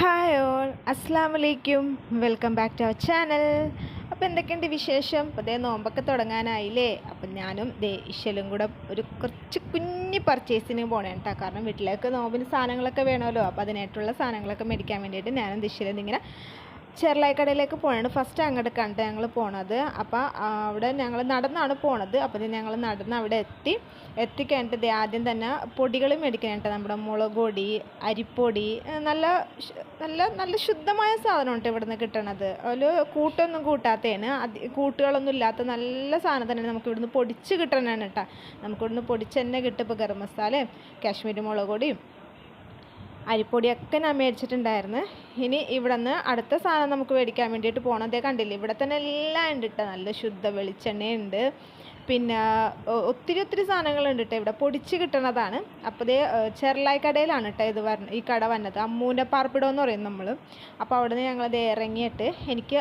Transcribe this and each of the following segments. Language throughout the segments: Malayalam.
ഹായ് ഓൾ അസ്സാം വലൈക്കും welcome back to our channel അപ്പോൾ എന്തൊക്കെയുണ്ട് വിശേഷം? അപ്പോൾ ദേ നോമ്പൊക്കെ തുടങ്ങാനായില്ലേ? അപ്പം ഞാനും ദേ ഇശലും കൂടെ ഒരു കുറച്ച് കുഞ്ഞ് പർച്ചേസിന് പോകണം കേട്ടോ കാരണം വീട്ടിലേക്ക് നോമ്പിന് സാധനങ്ങളൊക്കെ വേണമല്ലോ. അപ്പോൾ അതിനായിട്ടുള്ള സാധനങ്ങളൊക്കെ മേടിക്കാൻ വേണ്ടിയിട്ട് ഞാനും ദിശയിലും ചെറുലായി കടയിലേക്ക് പോകണത് ഫസ്റ്റ് അങ്ങോട്ട് കണ്ട് ഞങ്ങൾ പോണത്. അപ്പോൾ അവിടെ ഞങ്ങൾ നടന്നാണ് പോണത്. അപ്പോൾ ഞങ്ങൾ നടന്ന് അവിടെ എത്തി. എത്തിക്കഴിഞ്ഞിട്ട് ആദ്യം തന്നെ പൊടികൾ മേടിക്കാനായിട്ട് നമ്മുടെ മുളക് പൊടി അരിപ്പൊടി നല്ല നല്ല നല്ല ശുദ്ധമായ സാധനമുണ്ട് ഇവിടെ കിട്ടണത്. അതിൽ കൂട്ടൊന്നും കൂട്ടാത്തതാണ് കൂട്ടുകളൊന്നും ഇല്ലാത്ത നല്ല സാധനം തന്നെ നമുക്ക് ഇവിടുന്ന് പൊടിച്ച് കിട്ടണതാണ് കേട്ടോ. നമുക്ക് ഇവിടുന്ന് പൊടിച്ച് തന്നെ കിട്ടും ഇപ്പോൾ ഗരം മസാലയും കാശ്മീരി മുളക് പൊടിയും അരിപ്പൊടിയൊക്കെ ഞാൻ മേടിച്ചിട്ടുണ്ടായിരുന്നു. ഇനി ഇവിടെ നിന്ന് അടുത്ത സാധനം നമുക്ക് മേടിക്കാൻ വേണ്ടിയിട്ട് പോകണതേ കണ്ടില്ലേ ഇവിടെ തന്നെ എല്ലാം ഉണ്ട് കേട്ടോ നല്ല ശുദ്ധ വെളിച്ചെണ്ണയുണ്ട്. പിന്നെ ഒത്തിരി ഒത്തിരി സാധനങ്ങളുണ്ട് കേട്ടോ ഇവിടെ. പൊടിച്ച് കിട്ടണതാണ്. അപ്പോൾ ഇതേ ചെറുലായി കടയിലാണ് കേട്ടോ ഇത് വരണ ഈ കട വന്നത്. അമ്മൂന്റെ പാർപ്പിടം എന്ന് പറയും നമ്മൾ അപ്പോൾ അവിടെ നിന്ന് ഞങ്ങളത് ഇറങ്ങിയിട്ട് എനിക്ക്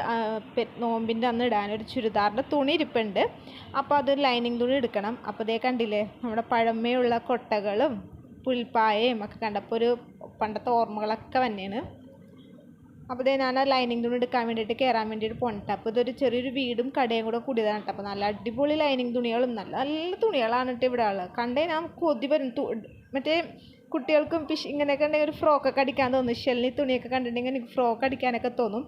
നോമ്പിന്റെ അന്ന് ഇടാനൊരു ചുരിദാറിന്റെ തുണി ഇരിപ്പുണ്ട്. അപ്പോൾ അത് ലൈനിങ് തുണി എടുക്കണം. അപ്പോൾ ഇതേ കണ്ടില്ലേ നമ്മുടെ പഴമയുള്ള കൊട്ടകളും പുൽപ്പായയും ഒക്കെ കണ്ടപ്പോൾ ഒരു പണ്ടത്തെ ഓർമ്മകളൊക്കെ തന്നെയാണ് അപ്പോൾ ഇതേ ഞാൻ ആ ലൈനിങ് തുണി എടുക്കാൻ വേണ്ടിയിട്ട് കയറാൻ വേണ്ടിയിട്ട് പോണിട്ട് അപ്പോൾ ഇതൊരു ചെറിയൊരു വീടും കടയും കൂടെ കൂടിയതാണ് അപ്പോൾ നല്ല അടിപൊളി ലൈനിങ് തുണികളും നല്ല നല്ല തുണികളാണ് കേട്ടോ ഇവിടെ ഉള്ളത്. കണ്ടേ ഞാൻ കൊതി വരും. മറ്റേ കുട്ടികൾക്കും ഇങ്ങനെയൊക്കെ ഉണ്ടെങ്കിൽ ഒരു ഫ്രോക്കൊക്കെ അടിക്കാൻ തോന്നും. ഷെല്ലി തുണിയൊക്കെ കണ്ടിട്ടുണ്ടെങ്കിൽ എനിക്ക് ഫ്രോക്ക് അടിക്കാനൊക്കെ തോന്നും.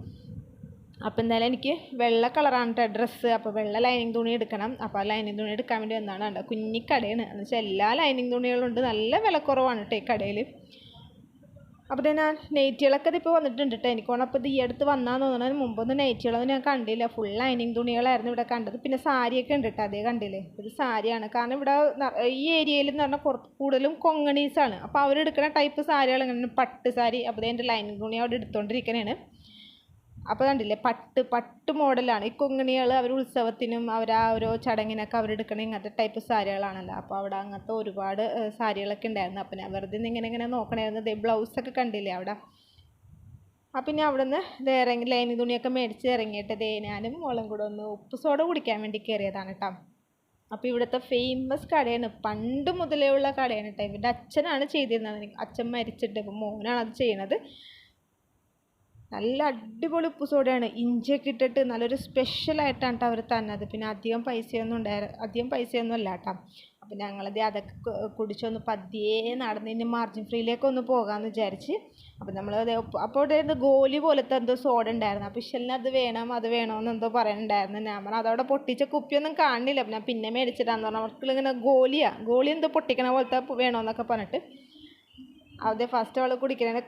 അപ്പോൾ എന്തായാലും എനിക്ക് വെള്ള കളറാണ് കേട്ടോ ഡ്രസ്സ് അപ്പോൾ വെള്ള ലൈനിങ് തുണി എടുക്കണം. അപ്പോൾ ലൈനിങ് തുണി എടുക്കാൻ വേണ്ടി വന്നതാണ് കേട്ടോ കുഞ്ഞിക്കടയാണ് എന്ന് വെച്ചാൽ എല്ലാ ലൈനിങ് തുണികളും ഉണ്ട്. നല്ല വിലക്കുറവാണ് കേട്ടോ ഈ കടയിൽ അപ്പോൾ ഞാൻ നെയ്റ്റുകളൊക്കെ ഇതിപ്പോൾ വന്നിട്ടുണ്ട് കേട്ടോ എനിക്ക് തോന്നുന്നു അപ്പോൾ ഈ അടുത്ത് വന്നാന്ന് തോന്നുന്നതിന് മുമ്പൊന്നും നെയ്റ്റുകളൊന്നും ഞാൻ കണ്ടില്ല. ഫുൾ ലൈനിങ് തുണികളായിരുന്നു ഇവിടെ കണ്ടത്. പിന്നെ സാരിയൊക്കെ ഉണ്ട് കേട്ടോ അതേ കണ്ടില്ലേ? ഇത് സാരിയാണ്. കാരണം ഇവിടെ ഈ ഏരിയയിൽ എന്ന് പറഞ്ഞാൽ കുറച്ച് കൂടുതലും കൊങ്ങണീസാണ്. അപ്പോൾ അവരെടുക്കുന്ന ടൈപ്പ് സാരികൾ ഇങ്ങനെ പട്ട് സാരി. അപ്പോൾ എന്റെ ലൈനിങ് തുണി അവിടെ എടുത്തുകൊണ്ടിരിക്കണേണ് അപ്പോൾ കണ്ടില്ലേ പട്ട് പട്ട് മോഡലാണ്. ഈ കൊങ്ങിണികൾ അവർ ഉത്സവത്തിനും അവർ ആ ഓരോ ചടങ്ങിനൊക്കെ അവരെടുക്കണ ഇങ്ങനത്തെ ടൈപ്പ് സാരികളാണല്ലോ. അപ്പോൾ അവിടെ അങ്ങനത്തെ ഒരുപാട് സാരികളൊക്കെ ഉണ്ടായിരുന്നു. അപ്പം ഞാൻ വെറുതെ ഇങ്ങനെ ഇങ്ങനെ നോക്കണമായിരുന്നു ദേ ബ്ലൗസൊക്കെ കണ്ടില്ലേ അവിടെ? അപ്പം പിന്നെ അവിടെ നിന്ന് ഇറങ്ങി ലൈനിങ് തുണിയൊക്കെ മേടിച്ച് ഇറങ്ങിയിട്ട് ദേ ഞാനും മോളും കൂടെ ഒന്ന് ഉപ്പ് സോഡ കുടിക്കാൻ വേണ്ടി കയറിയതാണ് കേട്ടോ അപ്പോൾ ഇവിടുത്തെ ഫേമസ് കടയാണ്. പണ്ട് മുതലേ ഉള്ള കടയാണ് കേട്ടോ ഇവിടെ അച്ഛനാണ് ചെയ്തിരുന്നത്. അച്ഛൻ മരിച്ചിട്ട് ഇപ്പം മോനാണ് അത് ചെയ്യണത്. നല്ല അടിപൊളി ഉപ്പ് സോഡയാണ് ഇഞ്ചിയൊക്കെ ഇട്ടിട്ട് നല്ലൊരു സ്പെഷ്യലായിട്ടാണ് കേട്ടോ അവർ തന്നത്. പിന്നെ അധികം പൈസയൊന്നും ഉണ്ടായി അധികം പൈസയൊന്നും അല്ല കേട്ടോ അപ്പം ഞങ്ങളത് അതൊക്കെ കുടിച്ചൊന്ന് പതിയെ നടന്ന് ഇനി മാർജിൻ ഫ്രീയിലേക്ക് ഒന്ന് പോകാമെന്ന് വിചാരിച്ച്. അപ്പം നമ്മൾ അപ്പോൾ ഇവിടെ ഇരുന്ന് ഗോലി പോലത്തെ എന്തോ സോഡ ഉണ്ടായിരുന്നു. അപ്പോൾ ഇഷലിന് അത് വേണം അത് വേണമെന്ന് എന്തോ പറയുന്നുണ്ടായിരുന്നു ഞാൻ പറഞ്ഞു അതവിടെ പൊട്ടിച്ച കുപ്പിയൊന്നും കാണില്ല. അപ്പം ഞാൻ പിന്നെ മേടിച്ചിട്ടാന്ന് പറഞ്ഞു അവർക്കുള്ള ഇങ്ങനെ ഗോലിയാണ് ഗോലി എന്തോ പൊട്ടിക്കണ പോലത്തെ വേണമെന്നൊക്കെ പറഞ്ഞിട്ട്. അവിടെ ഫസ്റ്റ് അവൾ കുടിക്കണേ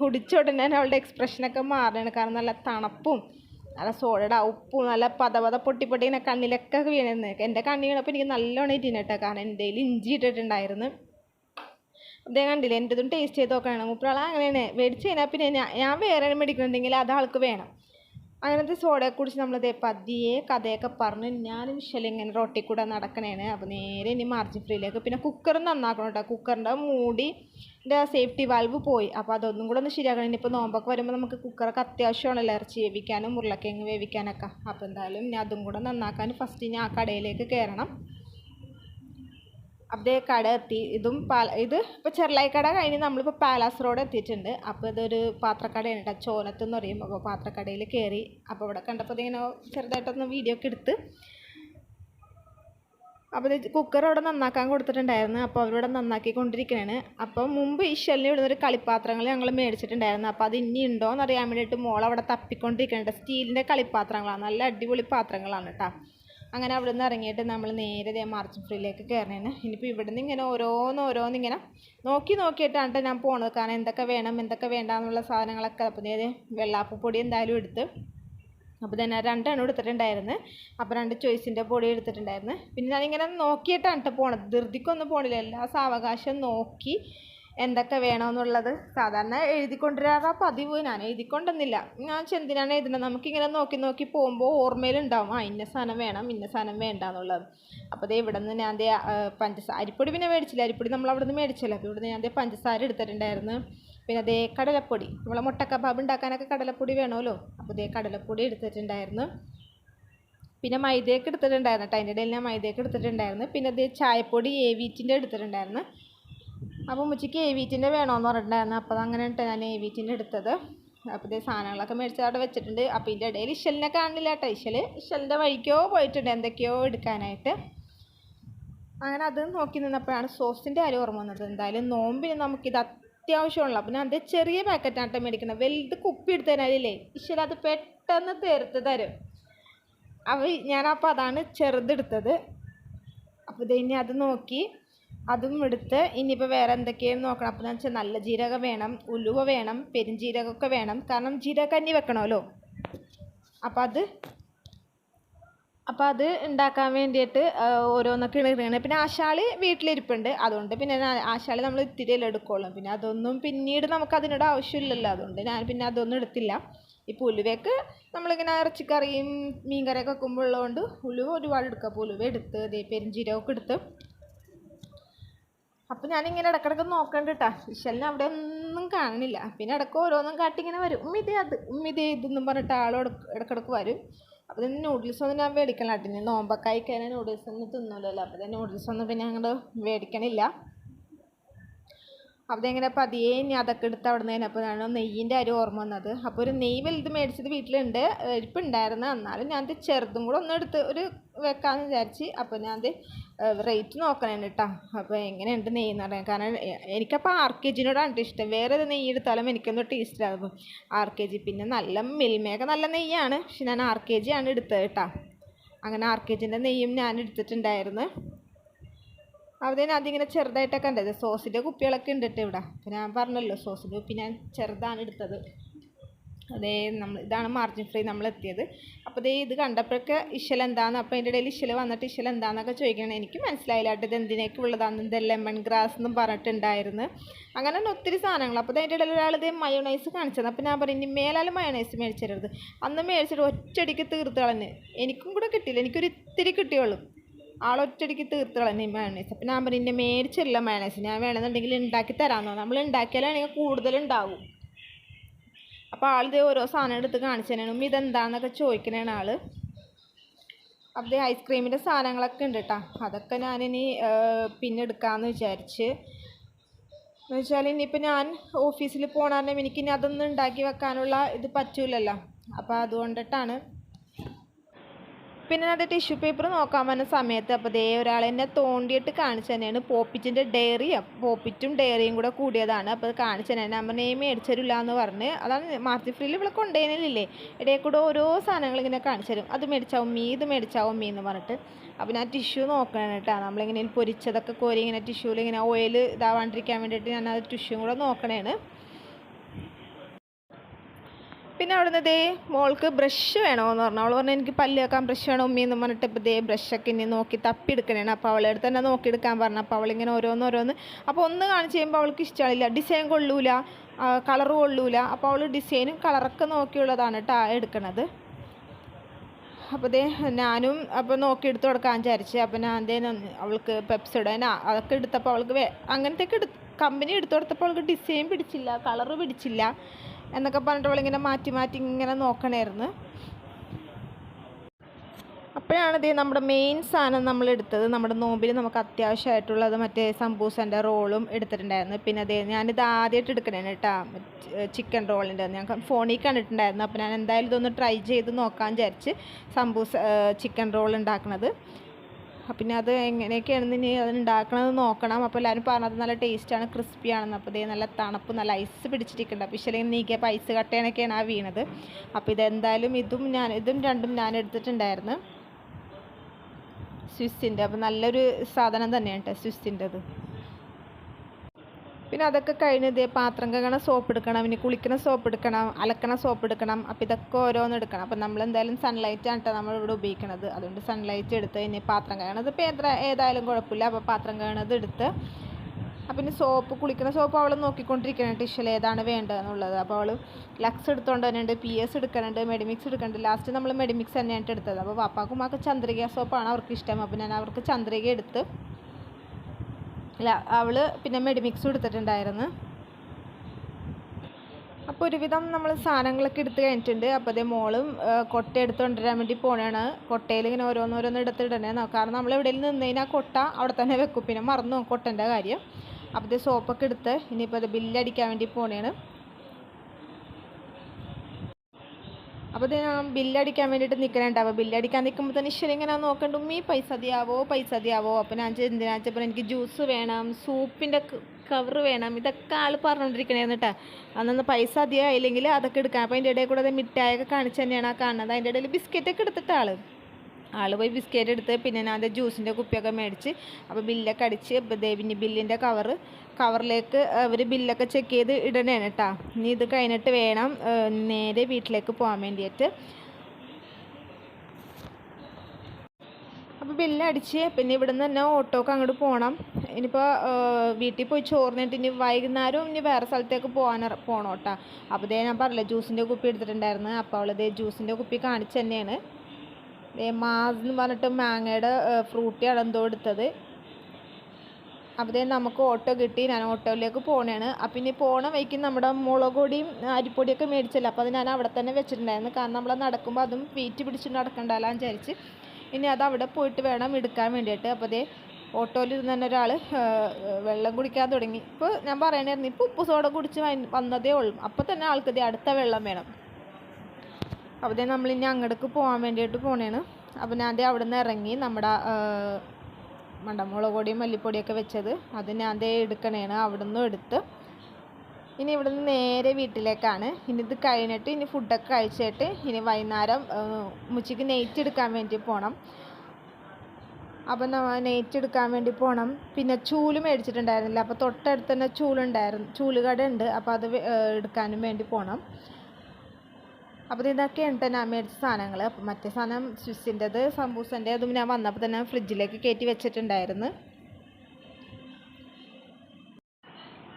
കുടിച്ച ഉടനെ അവളുടെ എക്സ്പ്രഷനൊക്കെ മാറുകയാണ് കാരണം നല്ല തണുപ്പും നല്ല സോഡയുടെ ഉപ്പും നല്ല പത പത പൊട്ടി പൊട്ടി ഇങ്ങനെ കണ്ണിലൊക്കെ വീണിരുന്നു എന്റെ കണ്ണി വീണപ്പോൾ എനിക്ക് നല്ലോണം ഇരിക്കുന്നു കേട്ടോ കാരണം എന്റെ കയ്യിൽ ഇഞ്ചി ഇട്ടിട്ടുണ്ടായിരുന്നു. അതേ കണ്ടില്ലേ? എന്റെ ഇതും ടേസ്റ്റ് ചെയ്ത് നോക്കണം മുപ്പളാൾ അങ്ങനെയാണ്. മേടിച്ച് കഴിഞ്ഞാൽ പിന്നെ ഞാൻ വേറെ മേടിക്കുന്നുണ്ടെങ്കിൽ അത് ആൾക്ക് വേണം. അങ്ങനത്തെ സോഡയെ കുടിച്ച് നമ്മളത് പതിയെ കഥയൊക്കെ പറഞ്ഞ്. ഞാനും മിഷൽ ഇങ്ങനെ റോട്ടിൽ കൂടെ നടക്കണേണ് അപ്പോൾ നേരെ ഇനി മാർജിൻ ഫ്രീയിലേക്ക് പിന്നെ കുക്കർ നന്നാക്കണം കേട്ടോ കുക്കറിന്റെ മൂടി സേഫ്റ്റി വാൽവ് പോയി. അപ്പോൾ അതൊന്നും കൂടെ ഒന്ന് ശരിയാക്കണം. ഇനിയിപ്പോൾ നോമ്പൊക്കെ വരുമ്പോൾ നമുക്ക് കുക്കറൊക്കെ അത്യാവശ്യമാണല്ലോ. ഇറച്ചി വേവിക്കാനും ഉരുളക്കിഴങ്ങ് വേവിക്കാനൊക്കെ. അപ്പോൾ എന്തായാലും ഞാൻ അതും കൂടെ നന്നാക്കാൻ ഫസ്റ്റ് ഇനി ആ കടയിലേക്ക് കയറണം അതേ കട എത്തി. ഇതും പാല ഇത് ഇപ്പോൾ ചെറുലായി കട കഴിഞ്ഞ് നമ്മളിപ്പോൾ പാലാസ് റോഡ് എത്തിയിട്ടുണ്ട്. അപ്പോൾ ഇതൊരു പാത്രക്കടയാണ് കേട്ടോ ചോലത്ത് എന്ന് പറയും അപ്പോൾ പാത്രക്കടയിൽ കയറി അപ്പോൾ ഇവിടെ കണ്ടപ്പോൾ ഇതിങ്ങനെ ചെറുതായിട്ടൊന്ന് വീഡിയോ ഒക്കെ എടുത്ത് അപ്പോൾ കുക്കർ അവിടെ നന്നാക്കാൻ കൊടുത്തിട്ടുണ്ടായിരുന്നു. അപ്പോൾ അവരിവിടെ നന്നാക്കി കൊണ്ടിരിക്കുകയാണ് അപ്പോൾ മുമ്പ് ഈ ഷെല്ലിന് ഇവിടുന്ന് ഒരു കളിപ്പാത്രങ്ങൾ ഞങ്ങൾ മേടിച്ചിട്ടുണ്ടായിരുന്നു. അപ്പോൾ അത് ഇനി ഉണ്ടോ എന്ന് അറിയാൻ വേണ്ടിയിട്ട് മോൾ അവിടെ തപ്പിക്കൊണ്ടിരിക്കുന്നുണ്ട് സ്റ്റീലിന്റെ കളിപ്പാത്രങ്ങളാണ്. നല്ല അടിപൊളി പാത്രങ്ങളാണ് കേട്ടോ അങ്ങനെ അവിടെ നിന്ന് ഇറങ്ങിയിട്ട് നമ്മൾ നേരെ ദേ മാർച്ച് ഫ്രീയിലേക്ക് കയറണേന് ഇനിയിപ്പോൾ ഇവിടെ നിന്ന് ഇങ്ങനെ ഓരോന്ന് ഓരോന്ന് ഇങ്ങനെ നോക്കി നോക്കിയിട്ടാണ് ഞാൻ പോണത്. കാരണം എന്തൊക്കെ വേണം എന്തൊക്കെ വേണ്ടാന്നുള്ള സാധനങ്ങളൊക്കെ. അപ്പോൾ നേരെ വെള്ളാപ്പ് പൊടി എന്തായാലും എടുത്ത് അപ്പോൾ തന്നെ രണ്ടെണ്ണം എടുത്തിട്ടുണ്ടായിരുന്നു. അപ്പോൾ രണ്ട് ചോയ്സിന്റെ പൊടി എടുത്തിട്ടുണ്ടായിരുന്നു. പിന്നെ ഞാനിങ്ങനെ നോക്കിയിട്ടാണ് കേട്ടോ പോണത്. ധൃതിക്കൊന്നും പോണില്ല. എല്ലാ സാവകാശം നോക്കി എന്തൊക്കെ വേണമെന്നുള്ളത് സാധാരണ എഴുതിക്കൊണ്ടുവരാറാ പതിവ്. ഞാൻ എഴുതിക്കൊണ്ടൊന്നില്ല ഞാൻ ചെന്തിനാണ് എഴുതുന്നത്. നമുക്കിങ്ങനെ നോക്കി നോക്കി പോകുമ്പോൾ ഓർമ്മയിലുണ്ടാവും. ആ ഇന്ന സാധനം വേണം ഇന്ന സാധനം വേണ്ട എന്നുള്ളത് അപ്പോൾ ദേ ഇവിടെ നിന്ന് ഞാൻ ദേ പഞ്ചസാര. അരിപ്പൊടി പിന്നെ മേടിച്ചില്ല. അരിപ്പൊടി നമ്മൾ അവിടെ നിന്ന് മേടിച്ചല്ലോ. അപ്പോൾ ഇവിടെ നിന്ന് ഞാൻ ദേ പഞ്ചസാര എടുത്തിട്ടുണ്ടായിരുന്നു. പിന്നെ അതേ കടലപ്പൊടി. നമ്മളെ മുട്ട കബാബ് ഉണ്ടാക്കാനൊക്കെ കടലപ്പൊടി വേണമല്ലോ. അപ്പോൾ ദേ കടലപ്പൊടി എടുത്തിട്ടുണ്ടായിരുന്നു. പിന്നെ മൈദയൊക്കെ എടുത്തിട്ടുണ്ടായിരുന്നു കേട്ടോ. അതിന്റെ ഇടയിൽ ഞാൻ മൈദയൊക്കെ എടുത്തിട്ടുണ്ടായിരുന്നു. പിന്നെ അതേ ചായപ്പൊടി എ വീറ്റിന്റെ എടുത്തിട്ടുണ്ടായിരുന്നു. അപ്പോൾ ഉമ്മച്ചിക്ക് എ വീറ്റിന്റെ വേണമെന്ന് പറഞ്ഞിട്ടുണ്ടായിരുന്നു. അപ്പോൾ അങ്ങനെ കേട്ടോ ഞാൻ എ വീറ്റിന്റെ എടുത്തത്. അപ്പോൾ ഇതേ സാധനങ്ങളൊക്കെ മേടിച്ച് അവിടെ വെച്ചിട്ടുണ്ട്. അപ്പോൾ ഇതിന്റെ ഇടയിൽ ഇഷലിനെ കാണില്ല കേട്ടോ. ഇഷൽ ഇഷലിന്റെ വഴിക്കോ പോയിട്ടുണ്ട് എന്തൊക്കെയോ എടുക്കാനായിട്ട്. അങ്ങനെ അത് നോക്കി നിന്നപ്പോഴാണ് സോസിന്റെ കാര്യം ഓർമ്മ വന്നത്. എന്തായാലും നോമ്പിന് നമുക്കിത് അത്യാവശ്യമുള്ള പിന്നെ അത് ചെറിയ പാക്കറ്റാണ് കേട്ടോ മേടിക്കണം വലുത് കുപ്പി എടുത്ത് തരാനില്ലേ ഈശ്വര അത് പെട്ടെന്ന് തീർത്ത് തരും. അവ ഞാനപ്പോൾ അതാണ് ചെറുതെടുത്തത് അപ്പോൾ ഇത് ഇനി അത് നോക്കി. അതും എടുത്ത് ഇനിയിപ്പോൾ വേറെ എന്തൊക്കെയാണ് നോക്കണം. അപ്പോൾ എന്ന് വെച്ചാൽ നല്ല ജീരകം വേണം ഉലുവ വേണം പെരുംജീരകമൊക്കെ വേണം. കാരണം ജീരകക്കഞ്ഞി വെക്കണമല്ലോ. അപ്പോൾ അത് അപ്പോൾ അത് ഉണ്ടാക്കാൻ വേണ്ടിയിട്ട് ഓരോന്നൊക്കെ ഇടുകയാണ് പിന്നെ ആശാളി വീട്ടിലിരിപ്പുണ്ട്. അതുകൊണ്ട് പിന്നെ ആശാളി നമ്മൾ ഇത്തിരിയല്ലേ എടുക്കുള്ളൂ. പിന്നെ അതൊന്നും പിന്നീട് നമുക്ക് അതിനോട് ആവശ്യമില്ലല്ലോ. അതുകൊണ്ട് ഞാൻ പിന്നെ അതൊന്നും എടുത്തില്ല. ഇപ്പോൾ ഉലുവയ്ക്ക് നമ്മളിങ്ങനെ ഇറച്ചിക്കറിയും മീൻ കറിയൊക്കെ വെക്കുമ്പോൾ ഉള്ളതുകൊണ്ട് ഉലുവ ഒരുപാട് എടുക്കുക അപ്പോൾ ഉലുവ എടുത്ത് ദേ പെരിഞ്ചീരകമൊക്കെ എടുത്ത്. അപ്പം ഞാനിങ്ങനെ ഇടക്കിടക്ക് നോക്കണ്ട കേട്ടാ വിശലിനെ അവിടെ ഒന്നും കാണുന്നില്ല. പിന്നെ ഇടയ്ക്ക് ഓരോന്നും കാട്ടിങ്ങനെ വരും. ഉമ്മിതേ അത് ഉമ്മിതേ ഇതെന്നും പറഞ്ഞിട്ട് ഇടയ്ക്ക് ഇടക്കിടക്ക് വരും. അപ്പോൾ ഇതിന് നൂഡിൽസ് ഒന്നും ഞാൻ മേടിക്കണില്ല. ഇനി നോമ്പൊക്കെ ആയി കഴിഞ്ഞാൽ നൂഡിൽസ് ഒന്നും തിന്നില്ലല്ലോ അപ്പോൾ നൂഡിൽസ് ഒന്നും പിന്നെ അങ്ങോട്ട് മേടിക്കണില്ല. അപ്പോൾ ഇങ്ങനെ പതിയെ ഇനി അതൊക്കെ എടുത്ത് അവിടെ നിന്ന് അപ്പോൾ നെയ്യിന്റെ അരി ഓർമ്മ വന്നത്. അപ്പോൾ ഒരു നെയ്യ് വലുത് മേടിച്ചത് വീട്ടിലുണ്ട്. ഇരിപ്പുണ്ടായിരുന്നു. എന്നാലും ഞാൻ അത് ചെറുതും കൂടെ ഒന്ന് എടുത്ത് ഒരു വെക്കാമെന്ന് വിചാരിച്ച് അപ്പോൾ ഞാൻ അത് റേറ്റ് നോക്കണേന് കേട്ടോ അപ്പോൾ എങ്ങനെയുണ്ട് നെയ്യ് എന്ന് പറയാൻ കാരണം എനിക്കപ്പോൾ ആർ കെ ജിനോടാണ് ഇഷ്ടം. വേറെ ഒരു നെയ്യ് എടുത്താലും എനിക്കൊന്നും ടേസ്റ്റ് ആകും ആർ കെ ജി പിന്നെ നല്ല മിൽമയൊക്കെ നല്ല നെയ്യാണ്. പക്ഷെ ഞാൻ ആർ കെ ജി ആണ് എടുത്തത് കേട്ടോ അങ്ങനെ ആർ കെ ജിന്റെ നെയ്യും ഞാൻ എടുത്തിട്ടുണ്ടായിരുന്നു. അവിടെ അതിങ്ങനെ ചെറുതായിട്ടൊക്കെ ഉണ്ടായത് സോസിന്റെ കുപ്പികളൊക്കെ ഉണ്ട് ഇവിടെ. അപ്പോൾ ഞാൻ പറഞ്ഞല്ലോ സോസിന്റെ കുപ്പി ഞാൻ ചെറുതാണ് എടുത്തത്. അതേ നമ്മൾ ഇതാണ് മാർജിൻ ഫ്രീ നമ്മൾ എത്തിയത്. അപ്പോൾ ദേ ഇത് കണ്ടപ്പോഴൊക്കെ ഇഷൽ എന്താന്ന് അപ്പോൾ അതിന്റെ ഇടയിൽ ഇഷൽ വന്നിട്ട് ഇഷൽ എന്താണെന്നൊക്കെ ചോദിക്കണം. എനിക്ക് മനസ്സിലായില്ല. കേട്ടോ ഇത് എന്തിനേക്ക് ഉള്ളതാണെന്ന് ഇത് ലെമൺ ഗ്രാസ് എന്നും പറഞ്ഞിട്ടുണ്ടായിരുന്നു. അങ്ങനെ തന്നെ ഒത്തിരി സാധനങ്ങൾ. അപ്പോൾ അതിന്റെ ഇടയിൽ ഒരാൾ ഇത് മയോണൈസ് കാണിച്ചത്. അപ്പോൾ ഞാൻ പറഞ്ഞു ഇനി മേലാലും മയോണൈസ് മേടിച്ചിരുത്. അന്ന് മേടിച്ചിട്ട് ഒറ്റടിക്ക് തീർത്ത് കളഞ്ഞ്. എനിക്കും കൂടെ കിട്ടിയില്ല. എനിക്കൊരു ഇത്തിരി കിട്ടിയുള്ളൂ. ആളൊറ്റടിക്ക് തീർത്ത് കളഞ്ഞു മയണൈസ് അപ്പം ഞാൻ പറഞ്ഞു ഇന്നെ മേടിച്ചില്ല മയണൈസ് ഞാൻ വേണമെന്നുണ്ടെങ്കിൽ ഉണ്ടാക്കി തരാമെന്നോ നമ്മൾ ഉണ്ടാക്കിയാലാണെങ്കിൽ കൂടുതലുണ്ടാവും. അപ്പോൾ ആളിത് ഓരോ സാധനം എടുത്ത് കാണിച്ചു തന്നെയാണ് ഇതെന്താണെന്നൊക്കെ ചോദിക്കണേണ് ആൾ. അപ്പോൾ ഐസ്ക്രീമിന്റെ സാധനങ്ങളൊക്കെ ഉണ്ട് കേട്ടോ അതൊക്കെ ഞാനിനി പിന്നെ എടുക്കാമെന്ന് വിചാരിച്ച്. എന്ന് വെച്ചാൽ ഇനിയിപ്പോൾ ഞാൻ ഓഫീസിൽ പോകണ എനിക്ക് എനിക്കിനി അതൊന്നും ഉണ്ടാക്കി വെക്കാനുള്ള ഇത് പറ്റൂലല്ലോ. അപ്പോൾ അതുകൊണ്ടിട്ടാണ് പിന്നെ അത് ടിഷ്യൂ പേപ്പർ നോക്കാൻ വന്ന സമയത്ത് അപ്പോൾ ദേ ഒരാൾ എന്നെ തോണ്ടിയിട്ട് കാണിച്ചു തന്നെയാണ്. പോപ്പിറ്റിന്റെ ഡയറി പോപ്പിറ്റും ഡയറിയും കൂടെ കൂടിയതാണ്. അപ്പോൾ കാണിച്ചു തന്നെ ഞാൻ പറഞ്ഞു മേടിച്ചരില്ല എന്ന് പറഞ്ഞ്. അതാണ് മാർത്തി ഫ്രീയിൽ ഇവിടെ കൊണ്ടുപോയില്ലേ ഇടയിൽ കൂടെ ഓരോ സാധനങ്ങൾ ഇങ്ങനെ കാണിച്ചു തരും. അത് മേടിച്ചാവും മീ ഇത് മേടിച്ചാവും മീ എന്ന് പറഞ്ഞിട്ട്. അപ്പോൾ ഞാൻ ടിഷ്യൂ നോക്കണം കേട്ടോ. നമ്മളിങ്ങനെ പൊരിച്ചതൊക്കെ കോരി ഇങ്ങനെ ടിഷ്യൂവിൽ ഇങ്ങനെ ഓയിൽ ഇതാവാണ്ടിരിക്കാൻ വേണ്ടിയിട്ട് ഞാൻ അത് ടിഷ്യൂ കൂടെ നോക്കണേണ്. പിന്നെ അവിടുന്ന് ദേ മോൾക്ക് ബ്രഷ് വേണമെന്ന് പറഞ്ഞു. അവൾ പറഞ്ഞു എനിക്ക് പല്ല് വെക്കാൻ ബ്രഷ് വേണം ഉമ്മി എന്ന് പറഞ്ഞിട്ട് ഇപ്പോൾ ദേ ബ്രഷൊക്കെ ഇനി നോക്കി തപ്പിയെടുക്കണേണ് അപ്പോൾ അവളെ അടുത്ത് തന്നെ നോക്കിയെടുക്കാൻ പറഞ്ഞു. അപ്പോൾ അവളിങ്ങനെ ഓരോന്ന് ഓരോന്ന്. അപ്പോൾ ഒന്ന് കാണിച്ച് കഴിയുമ്പോൾ അവൾക്ക് ഇഷ്ടമായില്ല ഡിസൈൻ കൊള്ളൂല. കളറ് കൊള്ളൂല. അപ്പോൾ അവൾ ഡിസൈനും കളറൊക്കെ നോക്കിയുള്ളതാണ് കേട്ടോ എടുക്കണത്. അപ്പോൾ ദേ ഞാനും അപ്പോൾ നോക്കി എടുത്ത് കൊടുക്കാൻ വിചാരിച്ച്. അപ്പോൾ ഞാൻ ദേ അവൾക്ക് പെപ്സിയുടെ അതൊക്കെ എടുത്തപ്പോൾ അവൾക്ക് അങ്ങനത്തെയൊക്കെ എടു കമ്പനി എടുത്തു കൊടുത്തപ്പോൾ അവൾക്ക് ഡിസൈൻ പിടിച്ചില്ല കളറ് പിടിച്ചില്ല. എന്നൊക്കെ പറഞ്ഞിട്ട് അവളിങ്ങനെ മാറ്റി മാറ്റി ഇങ്ങനെ നോക്കണമായിരുന്നു അപ്പോഴാണ് ഇത് നമ്മുടെ മെയിൻ സാധനം നമ്മൾ എടുത്തത്. നമ്മുടെ നോമ്പിൽ നമുക്ക് അത്യാവശ്യമായിട്ടുള്ളത് മറ്റേ സംബൂസന്റെ റോളും എടുത്തിട്ടുണ്ടായിരുന്നു. പിന്നെ അതേ ഞാനിത് ആദ്യമായിട്ട് എടുക്കണേ കേട്ടോ ചിക്കൻ റോളിന്റെ ഞാൻ ഫോണിൽ കണ്ടിട്ടുണ്ടായിരുന്നു. അപ്പോൾ ഞാൻ എന്തായാലും ഇതൊന്ന് ട്രൈ ചെയ്ത് നോക്കാൻ വിചാരിച്ച് സംബൂസ ചിക്കൻ റോൾ ഉണ്ടാക്കണത്. അപ്പം പിന്നെ അത് എങ്ങനെയൊക്കെയാണെന്ന് ഇനി അത് ഉണ്ടാക്കണത് നോക്കണം. അപ്പോൾ എല്ലാവരും പറഞ്ഞത് നല്ല ടേസ്റ്റാണ് ക്രിസ്പി ആണെന്ന്. അപ്പോൾ ഇതേ നല്ല തണുപ്പ് നല്ല ഐസ് പിടിച്ചിരിക്കുന്നുണ്ട് അപ്പോൾ ഇശലേക്ക് നീക്കിയപ്പോൾ പൈസ കട്ടയാണൊക്കെയാണ് ആ വീണത്. അപ്പോൾ ഇതെന്തായാലും ഇതും ഞാൻ ഇതും രണ്ടും ഞാൻ എടുത്തിട്ടുണ്ടായിരുന്നു. സ്വിസ്സിന്റെ. അപ്പോൾ നല്ലൊരു സാധനം തന്നെയാണ് കേട്ടോ സ്വിസ്സിന്റെത്. പിന്നെ അതൊക്കെ കഴിഞ്ഞത് പാത്രം കഴുകണ സോപ്പ് എടുക്കണം പിന്നെ കുളിക്കണ സോപ്പ് എടുക്കണം അലക്കണ സോപ്പ് എടുക്കണം അപ്പോൾ ഇതൊക്കെ ഓരോന്ന് എടുക്കണം. അപ്പോൾ നമ്മൾ എന്തായാലും സൺലൈറ്റ് ആണ് കേട്ടോ നമ്മളിവിടെ ഉപയോഗിക്കണത്. അതുകൊണ്ട് സൺലൈറ്റ് എടുത്ത് ഇനി പാത്രം കഴുകണത് ഇപ്പോൾ എത്ര ഏതായാലും കുഴപ്പമില്ല. അപ്പോൾ പാത്രം കഴുകണത് എടുത്ത് അപ്പം പിന്നെ സോപ്പ് കുളിക്കുന്ന സോപ്പ് അവൾ നോക്കിക്കൊണ്ടിരിക്കണം ടിഷ്യൽ ഏതാണ് വേണ്ടതെന്നുള്ളത്. അപ്പോൾ അവൾ ലക്സ് എടുത്തുകൊണ്ട് തന്നെയുണ്ട് പി എസ് എടുക്കണുണ്ട് മെഡിമിക്സ് എടുക്കുന്നുണ്ട് ലാസ്റ്റ് നമ്മൾ മെഡിമിക്സ് തന്നെയാണ് എടുത്തത്. അപ്പോൾ പാപ്പാക്കും ഉമ്മാക്ക് ചന്ദ്രിക സോപ്പാണ് അവർക്ക് ഇഷ്ടം. അപ്പോൾ ഞാൻ അവർക്ക് ചന്ദ്രിക എടുത്ത് അല്ല അവൾ പിന്നെ മെഡിമിക്സും എടുത്തിട്ടുണ്ടായിരുന്നു അപ്പോൾ ഒരുവിധം നമ്മൾ സാധനങ്ങളൊക്കെ എടുത്ത് കഴിഞ്ഞിട്ടുണ്ട്. അപ്പോൾ അതേ മോളും കൊട്ട എടുത്തുകൊണ്ടിരാൻ വേണ്ടി പോണാണ്. കൊട്ടയിൽ ഇങ്ങനെ ഓരോന്നോരോന്ന് എടുത്തിടണേ കാരണം നമ്മൾ എവിടെയെങ്കിലും നിന്ന് കഴിഞ്ഞാൽ കൊട്ട അവിടെ തന്നെ വെക്കും. പിന്നെ മറന്നു കൊട്ടന്റെ കാര്യം. അപ്പോൾ ഇത് സോപ്പൊക്കെ എടുത്ത് ഇനിയിപ്പോൾ അത് ബില്ലടിക്കാൻ വേണ്ടി പോണേണ്. അപ്പോൾ ഇത് ഞാൻ ബില്ലടിക്കാൻ വേണ്ടിയിട്ട് നിൽക്കണുണ്ട് അപ്പോൾ ബില്ലടിക്കാൻ നിൽക്കുമ്പോൾ തന്നെ ഇഷ്ടം ഇങ്ങനെ നോക്കണ്ടു മീ പൈസ അതിയാവോ പൈസ അതിയാവോ അപ്പോൾ ഞാൻ എന്തിനാ വെച്ചപ്പോൾ എനിക്ക് ജ്യൂസ് വേണം സൂപ്പിന്റെ കവർ വേണം. ഇതൊക്കെ ആൾ പറഞ്ഞുകൊണ്ടിരിക്കണേന്ന് കേട്ടോ അന്നൊന്ന് പൈസ അധികമായില്ലെങ്കിൽ അതൊക്കെ എടുക്കാം. അപ്പോൾ അതിന്റെ ഇടയിൽ കൂടെ അത് മിഠായൊക്കെ കാണിച്ച് തന്നെയാണ് ആ കാണുന്നത്. അതിന്റെ ഇടയിൽ ബിസ്ക്കറ്റൊക്കെ എടുത്തിട്ട് ആൾ ആൾ പോയി ബിസ്ക്കറ്റ് എടുത്ത് പിന്നെ ഞാൻ ജ്യൂസിന്റെ കുപ്പിയൊക്കെ മേടിച്ച് അപ്പോൾ ബില്ലൊക്കെ അടിച്ച് ദേവിന്റെ ബില്ലിന്റെ കവറ് കവറിലേക്ക് അവർ ബില്ലൊക്കെ ചെക്ക് ചെയ്ത് ഇടണേണ് കേട്ടോ ഇനി ഇത് കഴിഞ്ഞിട്ട് വേണം നേരെ വീട്ടിലേക്ക് പോകാൻ വേണ്ടിയിട്ട്. അപ്പോൾ ബില്ല് അടിച്ച് പിന്നെ ഇവിടുന്ന് തന്നെ ഓട്ടോക്ക് അങ്ങോട്ട് പോകണം ഇനിയിപ്പോൾ വീട്ടിൽ പോയി ചോറിനിട്ട് ഇനി വൈകുന്നേരം ഇനി വേറെ സ്ഥലത്തേക്ക് പോകാൻ പോകണം കേട്ടോ അപ്പോൾ ഇതേ ഞാൻ പറഞ്ഞില്ല ജ്യൂസിന്റെ കുപ്പി എടുത്തിട്ടുണ്ടായിരുന്നു. അപ്പോൾ അവൾ ദേ ജ്യൂസിന്റെ കുപ്പി കാണിച്ച് തന്നെയാണ്. മാസ് എന്ന് പറഞ്ഞിട്ട് മാങ്ങയുടെ ഫ്രൂട്ടിയാണ് എന്തോ എടുത്തത്. നമ്മക്ക് നമുക്ക് ഓട്ടോ കിട്ടി. ഞാൻ ഓട്ടോയിലേക്ക് പോകണേണ് അപ്പം ഇനി പോണ വഴിക്ക് നമ്മുടെ മുളക് പൊടിയും അരിപ്പൊടിയൊക്കെ മേടിച്ചല്ലോ. അപ്പോൾ അത് ഞാൻ അവിടെ തന്നെ വെച്ചിട്ടുണ്ടായിരുന്നു. കാരണം നമ്മൾ നടക്കുമ്പോൾ അതും വീറ്റ് പിടിച്ച് നടക്കണ്ടല്ലോ വിചാരിച്ച് ഇനി അത് അവിടെ പോയിട്ട് വേണം എടുക്കാൻ വേണ്ടിയിട്ട്. അപ്പോൾ ദേ ഓട്ടോയിലിരുന്ന് തന്നെ ഒരാൾ വെള്ളം കുടിക്കാൻ തുടങ്ങി. ഇപ്പോൾ ഞാൻ പറയണായിരുന്നു ഇപ്പോൾ ഉപ്പ് സോഡ കുടിച്ച് വന്നതേ ഉള്ളൂ. അപ്പോൾ തന്നെ ആൾക്ക് അടുത്ത വെള്ളം വേണം. അപ്പോൾ ദേ ഇനി അങ്ങോട്ടേക്ക് പോകാൻ വേണ്ടിയിട്ട് പോണേണ്. അപ്പോൾ ഞാൻ അവിടെ നിന്ന് ഇറങ്ങി. നമ്മുടെ മണ്ടമുളക് പൊടിയും മല്ലിപ്പൊടിയൊക്കെ വെച്ചത്. അത് ഞാൻ ദേ എടുക്കണേണ്. അവിടെ നിന്നും എടുത്ത് ഇനി ഇവിടെ നിന്ന് നേരെ വീട്ടിലേക്കാണ്. ഇനി ഇത് കഴിഞ്ഞിട്ട് ഇനി ഫുഡൊക്കെ കഴിച്ചിട്ട് ഇനി വൈകുന്നേരം ഉച്ചയ്ക്ക് നെയ്റ്റ് എടുക്കാൻ വേണ്ടി പോകണം അപ്പം നമ്മ നെയ്റ്റ് എടുക്കാൻ വേണ്ടി പോകണം പിന്നെ ചൂൽ മേടിച്ചിട്ടുണ്ടായിരുന്നില്ല. അപ്പോൾ തൊട്ടടുത്ത് തന്നെ ചൂലുണ്ടായിരുന്നു ചൂലുകട ഉണ്ട് അപ്പോൾ അത് എടുക്കാനും വേണ്ടി പോകണം അപ്പോൾ ഇതൊക്കെയാണ് ട്ടോ ഞാൻ മേടിച്ച സാധനങ്ങൾ അപ്പോൾ മറ്റേ സാധനം സ്വിസ്സിന്റെത് സമൂസന്റെ അതും ഞാൻ വന്നപ്പോൾ തന്നെ ഫ്രിഡ്ജിലേക്ക് കയറ്റി വെച്ചിട്ടുണ്ടായിരുന്നു.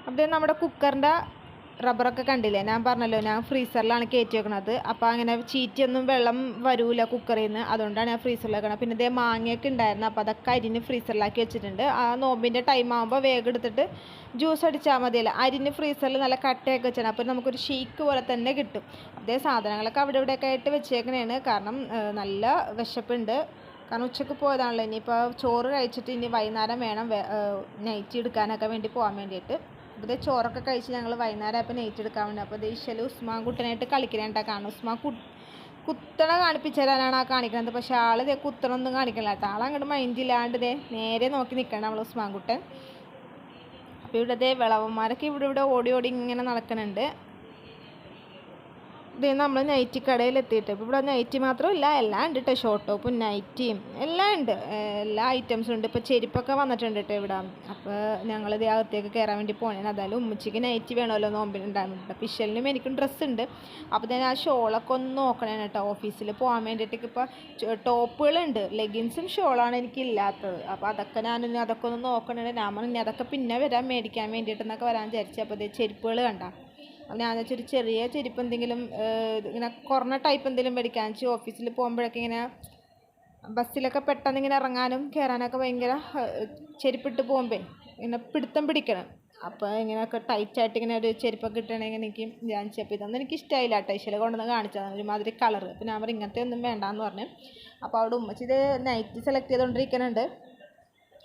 അപ്പോൾ നമ്മുടെ കുക്കറിന്റെ റബ്ബറൊക്കെ കണ്ടില്ലേ? ഞാൻ പറഞ്ഞല്ലോ ഞാൻ ഫ്രീസറിലാണ് കയറ്റി വെക്കണത് അപ്പോൾ അങ്ങനെ ചീറ്റിയൊന്നും വെള്ളം വരൂല കുക്കറിൽ നിന്ന് അതുകൊണ്ടാണ് ഞാൻ ഫ്രീസറിൽ വെക്കണത്. പിന്നെ ഇതേ മാങ്ങയൊക്കെ ഉണ്ടായിരുന്നു. അപ്പോൾ അതൊക്കെ അരിഞ്ഞ് ഫ്രീസറിലാക്കി വെച്ചിട്ടുണ്ട്. ആ നോമ്പിന്റെ ടൈം ആകുമ്പോൾ വേഗം എടുത്തിട്ട് ജ്യൂസ് അടിച്ചാൽ മതിയല്ലോ. അരിഞ്ഞ് ഫ്രീസറിൽ നല്ല കട്ടയൊക്കെ വെച്ചാണ്. അപ്പോൾ നമുക്കൊരു ഷീക്ക് പോലെ തന്നെ കിട്ടും. അതേ സാധനങ്ങളൊക്കെ അവിടെ ഇവിടെയൊക്കെ ആയിട്ട് വെച്ചേക്കണേണ്. കാരണം നല്ല വിശപ്പുണ്ട്. കാരണം ഉച്ചയ്ക്ക് പോയതാണല്ലോ. ഇനിയിപ്പോൾ ചോറ് കഴിച്ചിട്ട് ഇനി വൈകുന്നേരം വേണം നൈറ്റി എടുക്കാനൊക്കെ വേണ്ടി പോകാൻ വേണ്ടിയിട്ട്. അപ്പോൾ ഇത് ചോറൊക്കെ കഴിച്ച് ഞങ്ങൾ വൈകുന്നേരം അപ്പം നൈറ്റ് എടുക്കാൻ വേണ്ടി അപ്പോൾ ഇത് ഈശ്വൽ ഉസ്മാൻ കുട്ടനായിട്ട് കളിക്കണേട്ടാ കാണും. ഉസ്മാൻ കു കുത്തണ കാണിപ്പിച്ചു തരാനാണ് ആ കാണിക്കുന്നത് പക്ഷേ ആൾ ഇതേ കുത്തണൊന്നും കാണിക്കണില്ല. കേട്ടോ. ആളങ്ങോട്ട് മൈൻഡില്ലാണ്ട് ഇതേ നേരെ നോക്കി നിൽക്കണം നമ്മൾ ഉസ്മാൻ കുട്ടൻ. അപ്പോൾ ഇവിടെ ഇതേ വിളവന്മാരൊക്കെ ഇവിടെ ഇവിടെ ഓടി ഓടി ഇങ്ങനെ നടക്കുന്നുണ്ട് ഇത് നമ്മൾ നൈറ്റി കടയിൽ എത്തിയിട്ട്. ഇപ്പോൾ ഇവിടെ നൈറ്റി മാത്രമല്ല എല്ലാം ഉണ്ട് കേട്ടോ ഷോർട്ട് ടോപ്പും നൈറ്റിയും എല്ലാം ഉണ്ട്. എല്ലാ ഐറ്റംസും ഉണ്ട്. ഇപ്പോൾ ചെരുപ്പൊക്കെ വന്നിട്ടുണ്ട് കേട്ടോ ഇവിടെ. അപ്പോൾ ഞങ്ങൾ ഇത് അകത്തേക്ക് കയറാൻ വേണ്ടി പോകണേ അതായത് ഉമ്മച്ചിക്ക് നൈറ്റി വേണമല്ലോ നോമ്പിനുണ്ടാകുന്നുണ്ട് അപ്പോൾ ഇഷലിനും എനിക്കും ഡ്രസ്സ് ഉണ്ട്. അപ്പോൾ ഞാൻ ആ ഷോളൊക്കെ ഒന്ന് നോക്കണേ കേട്ടോ ഓഫീസിൽ പോകാൻ വേണ്ടിയിട്ട് ഇപ്പോൾ ടോപ്പുകളുണ്ട് ലെഗിൻസും ഷോളാണ് എനിക്കില്ലാത്തത് അപ്പോൾ അതൊക്കെ ഞാൻ ഇനി അതൊക്കെ ഒന്ന് നോക്കണേ ഞാൻ ഇനി അതൊക്കെ പിന്നെ വരാൻ മേടിക്കാൻ വേണ്ടിയിട്ടെന്നൊക്കെ വരാൻ വിചാരിച്ചു. അപ്പോൾ ചെരുപ്പുകൾ കണ്ട. ഞാൻ വെച്ചൊരു ചെറിയ ചെരുപ്പ് എന്തെങ്കിലും ഇങ്ങനെ കുറഞ്ഞ ടൈപ്പ് എന്തെങ്കിലും മേടിക്കാൻ. വെച്ച് ഓഫീസിൽ പോകുമ്പോഴൊക്കെ ഇങ്ങനെ ബസ്സിലൊക്കെ പെട്ടെന്ന് ഇങ്ങനെ ഇറങ്ങാനും കയറാനൊക്കെ ഭയങ്കര ചെരുപ്പിട്ട് പോകുമ്പോൾ ഇങ്ങനെ പിടുത്തം പിടിക്കണം. അപ്പോൾ ഇങ്ങനെയൊക്കെ ടൈറ്റായിട്ട് ഇങ്ങനെ ഒരു ചെരുപ്പൊക്കെ കിട്ടണമെങ്കിൽ എനിക്ക് ഞാൻ അപ്പോൾ ഇതൊന്നും എനിക്ക് ഇഷ്ടമായില്ല ടൈശല കൊണ്ടുവന്ന് കാണിച്ചതാണ് ഒരുമാതിരി കളർ അപ്പോൾ ഞാൻ പറയും ഇങ്ങനത്തെ ഒന്നും വേണ്ടാന്ന് പറഞ്ഞു. അപ്പോൾ അവിടെ ഉമ്മച്ചിത് നൈറ്റ് സെലക്ട് ചെയ്തുകൊണ്ടിരിക്കുന്നുണ്ട്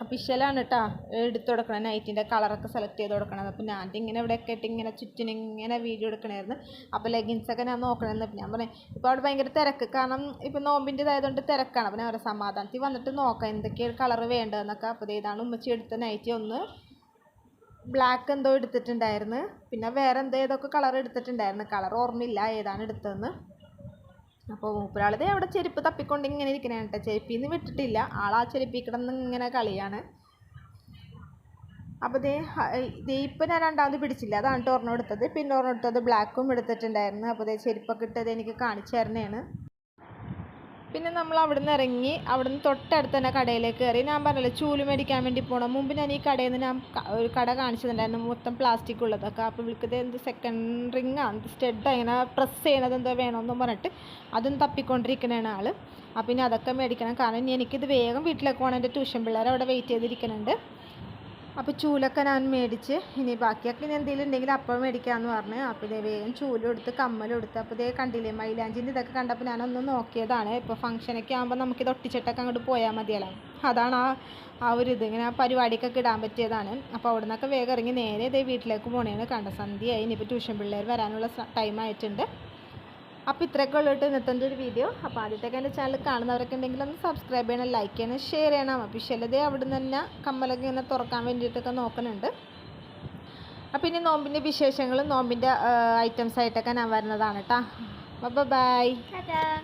അപ്പോൾ ഇശലാണ് കേട്ടോ എടുത്തു കൊടുക്കണം നൈറ്റിന്റെ കളറൊക്കെ സെലക്ട് ചെയ്ത് കൊടുക്കണത് അപ്പോൾ ഞാൻ ഇങ്ങനെ ഇവിടെയൊക്കെ ഇട്ട് ഇങ്ങനെ ചുറ്റിന് ഇങ്ങനെ വീഡിയോ എടുക്കണമായിരുന്നു അപ്പോൾ ലെഗിൻസൊക്കെ ഞാൻ നോക്കണമെന്ന് അപ്പം ഞാൻ പറഞ്ഞു ഇപ്പോൾ അവിടെ ഭയങ്കര തിരക്ക്. കാരണം ഇപ്പോൾ നോമ്പിന്റെതായതുകൊണ്ട് തിരക്കാണ്. അപ്പോൾ ഞാൻ പറയാം സമാധാനത്തിൽ വന്നിട്ട് നോക്കാം എന്തൊക്കെയാണ് കളർ വേണ്ടതെന്നൊക്കെ. അപ്പോൾ ഇതാണ് ഉമ്മച്ചി എടുത്ത നൈറ്റി. ഒന്ന് ബ്ലാക്ക് എന്തോ എടുത്തിട്ടുണ്ടായിരുന്നു. പിന്നെ വേറെ എന്തോ ഏതൊക്കെ കളർ എടുത്തിട്ടുണ്ടായിരുന്നു. കളർ ഓർമ്മയില്ല ഏതാണ് എടുത്തതെന്ന്. അപ്പോൾ മൂപ്പരാളത് അവിടെ ചെരുപ്പ് തപ്പിക്കൊണ്ട് ഇങ്ങനെ ഇരിക്കണേ കേട്ടോ. ചെരുപ്പിൽ നിന്ന് വിട്ടിട്ടില്ല. ആളാ ചെരുപ്പിൽ കിടന്ന് ഇങ്ങനെ കളിയാണ്. അപ്പോൾ ദേ ദേ ഇപ്പം ഞാൻ രണ്ടാമത് പിടിച്ചില്ല. അതാണ് ഒരെണ്ണം എടുത്തത് പിന്നെ ഒരെണ്ണം എടുത്തത് ബ്ലാക്കും എടുത്തിട്ടുണ്ടായിരുന്നു. അപ്പോൾ ദേ ചെരുപ്പൊക്കെ ഇട്ടത് എനിക്ക് കാണിച്ചു തരണേണ്. പിന്നെ നമ്മൾ അവിടെ നിന്ന് ഇറങ്ങി അവിടുന്ന് തൊട്ടടുത്ത് തന്നെ കടയിലേക്ക് കയറി. ഞാൻ പറഞ്ഞല്ലോ ചൂൽ മേടിക്കാൻ വേണ്ടി പോകണം മുമ്പ് ഞാൻ ഈ കടയിൽ നിന്ന് ഞാൻ ഒരു കട കാണിച്ചിട്ടുണ്ടായിരുന്നു മൊത്തം പ്ലാസ്റ്റിക് ഉള്ളതൊക്കെ. അപ്പോൾ വിളിക്കത് എന്ത് സെക്കൻഡ് റിങ് ആണ് സ്റ്റെഡ് ഇങ്ങനെ പ്രസ് ചെയ്യണത് എന്തോ വേണമെന്നും പറഞ്ഞിട്ട് അതും തപ്പിക്കൊണ്ടിരിക്കണതാണ് ആൾ അപ്പം ഇനി അതൊക്കെ മേടിക്കണം. കാരണം ഇനി എനിക്കിത് വേഗം വീട്ടിലേക്ക് പോകണം എന്റെ ട്യൂഷൻ പിള്ളേർ അവിടെ വെയിറ്റ് ചെയ്തിരിക്കുന്നുണ്ട് അപ്പോൾ ചൂലൊക്കെ ഞാൻ മേടിച്ച്. ഇനി ബാക്കിയൊക്കെ ഇനി എന്തെങ്കിലും ഉണ്ടെങ്കിൽ അപ്പം മേടിക്കാമെന്ന് പറഞ്ഞ്. അപ്പോൾ ഇതേ വേഗം ചൂലെടുത്ത് എടുത്ത് കമ്മലും എടുത്ത് അപ്പോൾ ഇതേ കണ്ടില്ലേ മൈലാഞ്ചിന്റെ ഇതൊക്കെ കണ്ടപ്പോൾ ഞാനൊന്ന് നോക്കിയതാണ്. ഇപ്പോൾ ഫംഗ്ഷനൊക്കെ ആകുമ്പോൾ നമുക്കിത് ഒട്ടിച്ചിട്ടൊക്കെ അങ്ങോട്ട് പോയാൽ മതിയല്ലോ. അതാണ് ആ ആ ഒരു ഇത്. ഇങ്ങനെ ആ പരിപാടിക്കൊക്കെ ഇടാൻ പറ്റിയതാണ്. അപ്പോൾ അവിടെ നിന്നൊക്കെ വേഗം ഇറങ്ങി നേരെ ഇതേ വീട്ടിലേക്ക് പോണേന്ന് കണ്ട. സന്ധ്യയായി. ഇനിയിപ്പോൾ ട്യൂഷൻ പിള്ളേർ വരാനുള്ള ടൈം ആയിട്ടുണ്ട്. അപ്പോൾ ഇത്രയൊക്കെ ഉള്ളിട്ട് ഇന്നത്തെ ഒരു വീഡിയോ അപ്പോൾ ആദ്യത്തേക്ക് എന്റെ ചാനൽ കാണുന്നവരൊക്കെ ഉണ്ടെങ്കിൽ ഒന്ന് സബ്സ്ക്രൈബ് ചെയ്യണം ലൈക്ക് ചെയ്യണം ഷെയർ ചെയ്യണം. അപ്പോൾ ചിലതേ അവിടെ നിന്ന് തന്നെ കമ്മലൊക്കെ ഇങ്ങനെ തുറക്കാൻ വേണ്ടിയിട്ടൊക്കെ നോക്കുന്നുണ്ട് അപ്പോൾ ഇനി നോമ്പിന്റെ വിശേഷങ്ങളും നോമ്പിന്റെ ഐറ്റംസ് ആയിട്ടൊക്കെ ഞാൻ വരുന്നതാണ് കേട്ടോ. അപ്പോൾ ബൈ